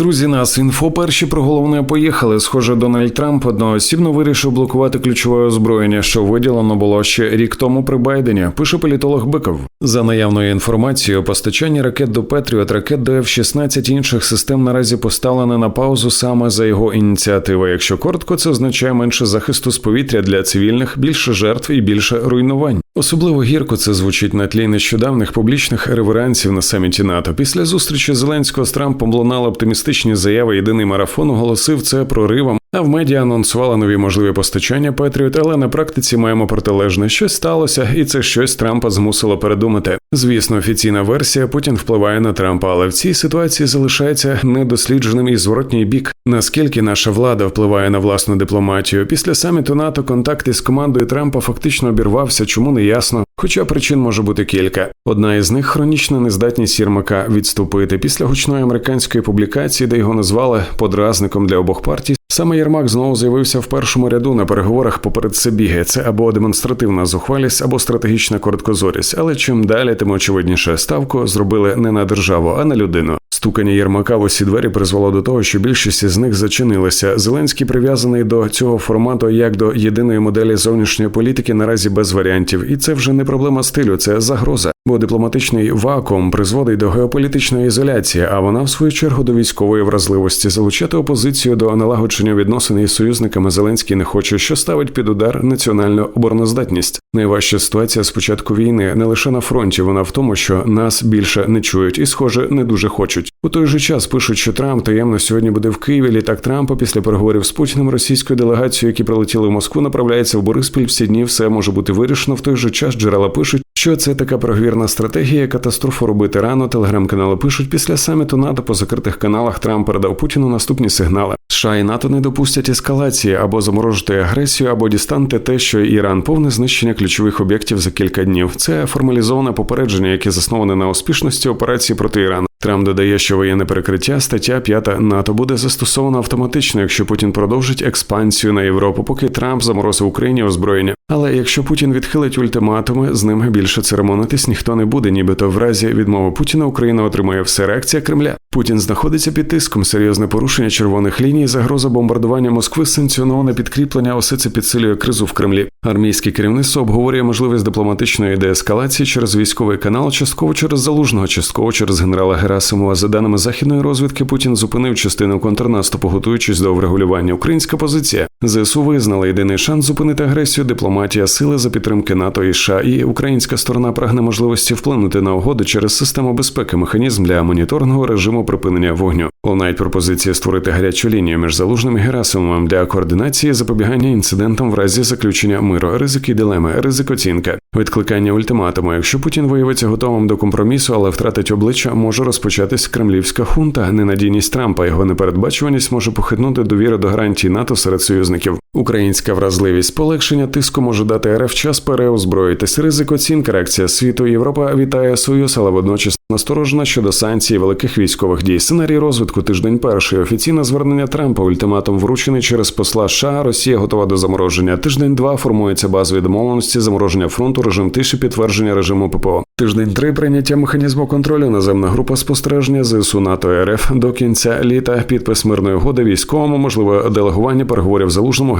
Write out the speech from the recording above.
Друзі, нас інфо перші про головне поїхали. Схоже, Дональд Трамп одноосібно вирішив блокувати ключове озброєння, що виділено було ще рік тому при Байдені. Пише політолог Биков. За наявною інформацією, постачання ракет до Петріот, ракет до F-16 і інших систем наразі поставлене на паузу саме за його ініціативи. Якщо коротко, це означає менше захисту з повітря для цивільних, більше жертв і більше руйнувань. Особливо гірко це звучить на тлі нещодавних публічних реверансів на саміті НАТО. Після зустрічі Зеленського з Трампом лунали оптимістичні заяви. Єдиний марафон оголосив це проривом. А в медіа анонсували нові можливі постачання Петріот, але на практиці маємо протилежне. Щось сталося, і це щось Трампа змусило передумати. Звісно, офіційна версія Путін впливає на Трампа, але в цій ситуації залишається недослідженим і зворотній бік. Наскільки наша влада впливає на власну дипломатію? Після саміту НАТО контакт із командою Трампа фактично обірвався, чому не ясно. Хоча причин може бути кілька. Одна із них хронічна нездатність Єрмака відступити після гучної американської публікації, де його назвали подразником для обох партій. Саме Єрмак знову з'явився в першому ряду на переговорах поперед Сибіги. Це або демонстративна зухвалість, або стратегічна короткозорість. Але чим далі, тим очевидніше ставку зробили не на державу, а на людину. Стукання Єрмака в усі двері призвело до того, що більшість із них зачинилися. Зеленський прив'язаний до цього формату як до єдиної моделі зовнішньої політики наразі без варіантів, і це вже не проблема стилю, це загроза. Бо дипломатичний вакуум призводить до геополітичної ізоляції, а вона, в свою чергу, до військової вразливості. Залучати опозицію до налагодження відносин із союзниками Зеленський не хоче, що ставить під удар національну обороноздатність. Найважча ситуація з початку війни не лише на фронті, вона в тому, що нас більше не чують і, схоже, не дуже хочуть. У той же час пишуть, що Трамп таємно сьогодні буде в Києві. Літак Трампа після переговорів з Путіним російською делегацією, які прилетіли в Москву, направляється в Бориспіль. Всі дні все може бути вирішено. В той же час джерела пишуть, що це така прогвірна стратегія, катастрофу робити рано. Телеграм-канали пишуть після саміту НАТО по закритих каналах Трамп передав Путіну наступні сигнали. США і НАТО не допустять ескалації або заморожити агресію, або дістаньте те, що Іран повне знищення ключових об'єктів за кілька днів. Це формалізоване попередження, яке засноване на успішності операції проти Ірану. Трамп додає, що воєнне перекриття стаття 5 НАТО буде застосована автоматично, якщо Путін продовжить експансію на Європу, поки Трамп заморозив Україні озброєння. Але якщо Путін відхилить ультиматуми, з ним більше церемонитись ніхто не буде, нібито в разі відмови Путіна Україна отримає все реакція Кремля. Путін знаходиться під тиском, серйозне порушення червоних ліній, загроза бомбардування Москви, санкціоноване підкріплення. Усе це підсилює кризу в Кремлі. Армійське керівництво обговорює можливість дипломатичної деескалації через військовий канал, частково через залужного, частково через генерала Герасимова. За даними західної розвідки, Путін зупинив частину контрнаступу, готуючись до врегулювання. Українська позиція ЗСУ визнала єдиний шанс зупинити агресію, дипломатія, сили за підтримки НАТО і США. І українська сторона прагне можливості вплинути на угоду через систему безпеки, механізм для моніторного режиму припинення вогню. Лунають пропозиція створити гарячу лінію між залужним і Герасимовим для координації запобігання інцидентам в разі заключення миру, ризики, дилеми, ризик оцінка, відкликання ультиматуму. Якщо Путін виявиться готовим до компромісу, але втратить обличчя, може розпочатись кремлівська хунта. Ненадійність Трампа його непередбачуваність може похитнути довіру до гарантій НАТО серед союзників. Українська вразливість полегшення тиску може дати РФ час переозброїтись. Ризик оцінка реакція світу. Європа вітає Союз, але водночас насторожена щодо санкцій великих військових дій. Сценарій розвитку тиждень перший. Офіційне звернення Трампа. Ультиматум вручений через посла США. Росія готова до замороження. Тиждень два формується базові домовленості замороження фронту, режим тиші, підтвердження режиму ППО. Тиждень три прийняття механізму контролю. Наземна група спостереження ЗСУ НАТО РФ до кінця літа. Підпис мирної угоди військовому, можливо, делегування переговорів залужному